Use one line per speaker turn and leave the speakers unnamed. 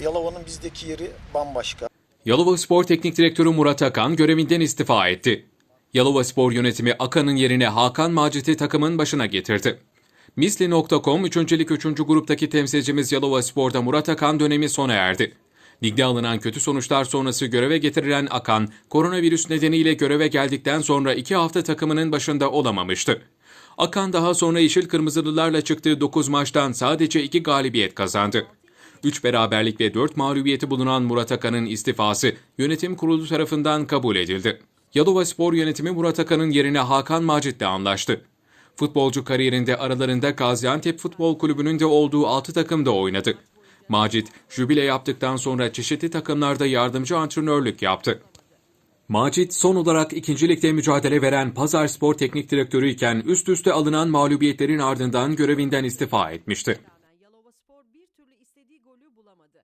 Yalova'nın bizdeki yeri bambaşka.
Yalova Spor Teknik Direktörü Murat Akan görevinden istifa etti. Yalova Spor yönetimi Akan'ın yerine Hakan Macit'i takımın başına getirdi. Misli.com 3. Lig 3. gruptaki temsilcimiz Yalova Spor'da Murat Akan dönemi sona erdi. Ligde alınan kötü sonuçlar sonrası göreve getirilen Akan, koronavirüs nedeniyle göreve geldikten sonra iki hafta takımının başında olamamıştı. Akan daha sonra Yeşil Kırmızılılarla çıktığı 9 maçtan sadece 2 galibiyet kazandı. 3 beraberlik ve 4 mağlubiyeti bulunan Murat Akan'ın istifası yönetim kurulu tarafından kabul edildi. Yalova Spor yönetimi Murat Akan'ın yerine Hakan Macit'le anlaştı. Futbolcu kariyerinde aralarında Gaziantep Futbol Kulübü'nün de olduğu 6 takımda oynadı. Macit, jübile yaptıktan sonra çeşitli takımlarda yardımcı antrenörlük yaptı. Macit son olarak 2. Lig'de mücadele veren Pazar Spor Teknik Direktörü iken üst üste alınan mağlubiyetlerin ardından görevinden istifa etmişti bir türlü istediği golü bulamadı.